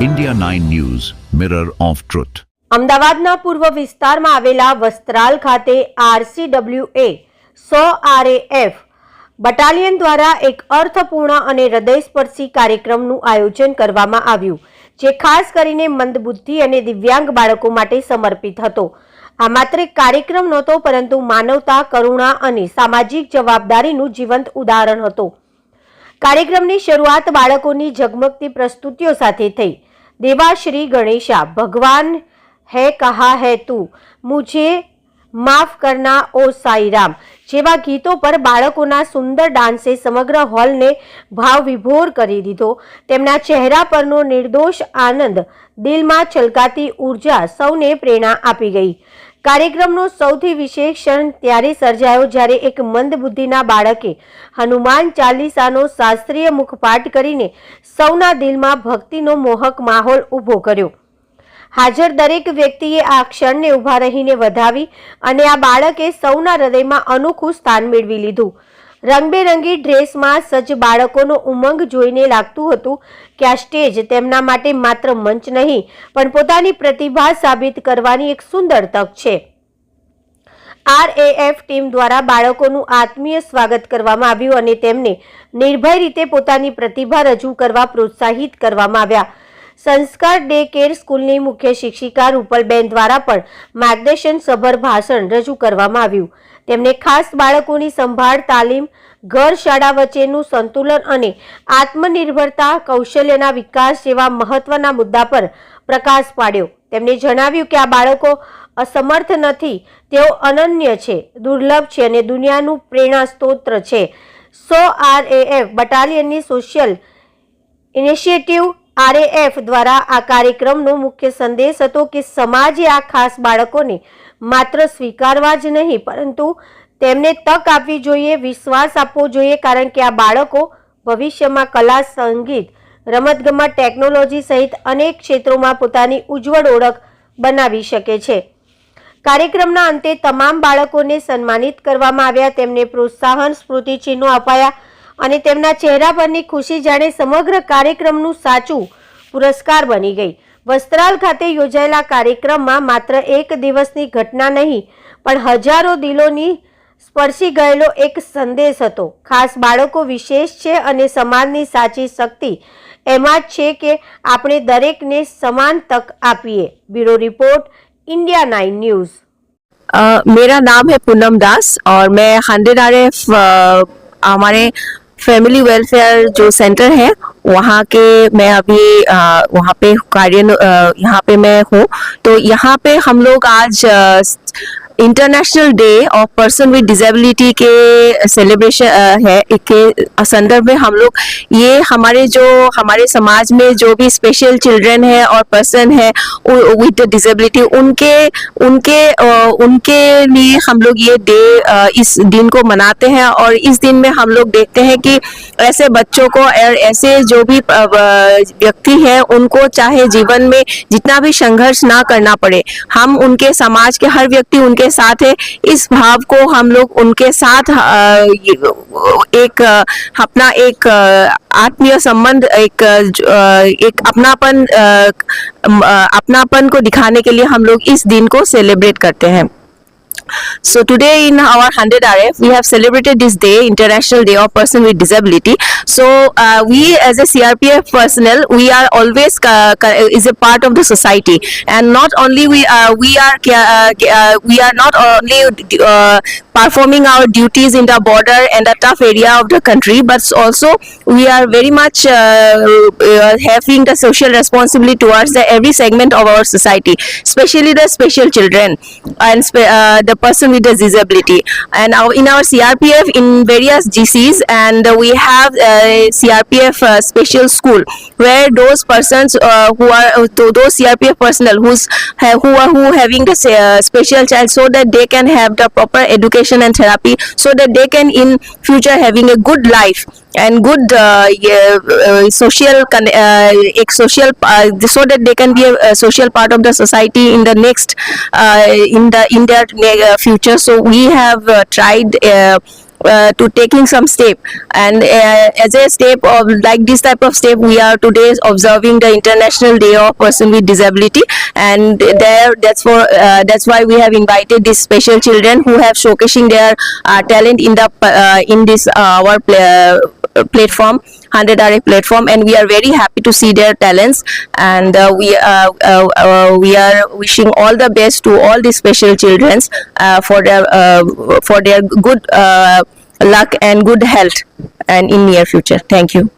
India 9 News, Mirror of Truth. અમદાવાદના પૂર્વ વિસ્તારમાં આવેલા વસ્ત્રાલ ખાતે આરસીડબ્લ્યુએ સો આરએએફ બટાલિયન દ્વારા એક અર્થપૂર્ણ અને હૃદયસ્પર્શી કાર્યક્રમનું આયોજન કરવામાં આવ્યું જે ખાસ કરીને મંદબુદ્ધિ અને દિવ્યાંગ બાળકો માટે સમર્પિત હતો. આ માત્ર એક કાર્યક્રમ નહોતો પરંતુ માનવતા કરુણા અને સામાજિક જવાબદારીનું જીવંત ઉદાહરણ હતું. કાર્યક્રમની શરૂઆત બાળકોની ઝગમગતી પ્રસ્તુતિઓ સાથે થઈ. દેવાશ્રી ગણેશા, ભગવાન, હે કહા હે તું? મુજે માફ કરના ઓ સાઈરામ. જેવા ગીતો પર બાળકોના સુંદર ડાન્સે સમગ્ર હોલને ભાવ વિભોર કરી દીધો. તેમના ચહેરા પરનો નિર્દોષ આનંદ દિલમાં છલકાતી ઊર્જા સૌને પ્રેરણા આપી ગઈ. કાર્યક્રમનો સૌથી વિશેષ ક્ષણ ત્યારે સર્જાયો જ્યારે એક મંદબુદ્ધિના બાળકે હનુમાન ચાલીસાનો શાસ્ત્રીય મુખપાઠ કરીને સૌના દિલમાં ભક્તિનો મોહક માહોલ ઊભો કર્યો. હાજર દરેક વ્યક્તિએ આ ક્ષણને ઊભા રહીને વધાવી અને આ બાળકે સૌના હૃદયમાં અનોખું સ્થાન મેળવી લીધું. રંગબેરંગી ડ્રેસમાં સજ્જ બાળકોનો ઉમંગ જોઈને લાગતું હતું કે આ સ્ટેજ તેમના માટે માત્ર મંચ નહીં, પણ પોતાની પ્રતિભા સાબિત કરવાની એક સુંદર તક છે. આરએએફ ટીમ દ્વારા બાળકોનું આત્મીય સ્વાગત કરવામાં આવ્યું અને તેમને નિર્ભય રીતે પોતાની પ્રતિભા રજૂ કરવા પ્રોત્સાહિત કરવામાં આવ્યા. સંસ્કાર ડે કેર સ્કૂલની મુખ્ય શિક્ષિકા રૂપલબેન દ્વારા પણ માર્ગદર્શન સભર ભાષણ રજૂ કરવામાં આવ્યું. તેમને ખાસ બાળકોની સંભાળ, તાલીમ, ઘર શાળા વચ્ચેનું સંતુલન અને આત્મનિર્ભરતા, કૌશલ્યના વિકાસ જેવા મહત્વના મુદ્દા પર પ્રકાશ પાડ્યો. તેમણે જણાવ્યું કે આ બાળકો અસમર્થ નથી, તેઓ અનન્ય છે, દુર્લભ છે અને દુનિયાનું પ્રેરણા સ્ત્રોત છે. સો આરએએફ બટાલિયનની સોશિયલ ઇનિશિયેટિવ આરએએફ દ્વારા આ કાર્યક્રમનો મુખ્ય સંદેશ હતો કે સમાજે આ ખાસ બાળકોને માત્ર સ્વીકારવા જ નહીં, પરંતુ તેમને તક આપવી જોઈએ, વિશ્વાસ આપવો જોઈએ, કારણ કે આ બાળકો ભવિષ્યમાં કલા, સંગીત, રમતગમત, ટેકનોલોજી સહિત અનેક ક્ષેત્રોમાં પોતાની ઉજ્જવળ ઓળખ બનાવી શકે છે. કાર્યક્રમના અંતે તમામ બાળકોને સન્માનિત કરવામાં આવ્યા, તેમને પ્રોત્સાહન, સ્મૃતિચિહ્નો અપાયા અને તેમના ચહેરા પરની ખુશી જાણે સમગ્ર કાર્યક્રમનું સાચું પુરસ્કાર બની ગઈ. વસ્ત્રાલ ખાતે યોજાયેલા કાર્યક્રમમાં માત્ર એક દિવસની ઘટના નહીં પણ હજારો દિલોની સ્પર્શી ગયેલો એક સંદેશ હતો ખાસ બાળકો વિશેષ છે અને સમાજની સાચી શક્તિ એમાં જ છે કે આપણે દરેકને સમાન તક આપીએ bureau report India nine news uh, मेरा नाम है पूनम दास और मैं हंड्रेड आर एफ हमारे फैमिली वेलफेयर जो सेंटर है वहाँ के मैं अभी अ, वहाँ पे कार्य अ, यहाँ पे मैं हूँ तो यहाँ पे हम लोग आज international day of person with disability के सेलिब्रेशन है, के संदर्भ में हम लोग ये हमारे जो, हमारे समाज में जो भी स्पेशल चिल्ड्रन है और पर्सन है विद डिजेबिलिटी उनके उनके उनके लिए हम लोग ये डे इस दिन को मनाते हैं और इस दिन में हम लोग देखते हैं कि ऐसे बच्चों को और ऐसे जो भी व्यक्ति है, उनको चाहे जीवन में जितना भी संघर्ष ना करना पड़े। हम उनके समाज के हर व्यक्ति उनके साथ है। इस भाव को हम लोग उनके साथ एक, अपना एक, आत्मीय संबंध, एक एक अपनापन अपनापन को दिखाने के लिए हम लोग इस दिन को सेलिब्रेट करते हैं। So today in our 100 RF, we have celebrated this day, International Day of Person with Disability. So uh, we as a CRPF personnel, we are always uh, is a part of the society, and not only we uh, we are uh, uh, we are not only uh, performing our duties in the border and the tough area of the country, but also we are very much uh, uh, having the social responsibility towards the every segment of our society, especially the special children and uh, the person with a disability. And our, in our CRPF in various GCs, and we have CRPF uh, special school where those persons uh, who are uh, those CRPF personnel who's who are who having the special child so that they can have the proper education and therapy so that they can in future having a good life and good uh, uh, social uh, social uh, so that they can be a, a social part of the society in the next uh, in the in their uh, future. So we have uh, tried uh, uh, to taking some step. And uh, as a step of like this type of step we are today observing the international day of person with disability. And there that's for uh, that's why we have invited these special children who have showcasing their uh, talent in the uh, in this uh, our pla- uh, platform 100 RA platform and we are very happy to see their talents and uh, we uh, uh, uh, we are wishing all the best to all these special children uh, for their uh, for their good uh, luck and good health and in near future. Thank you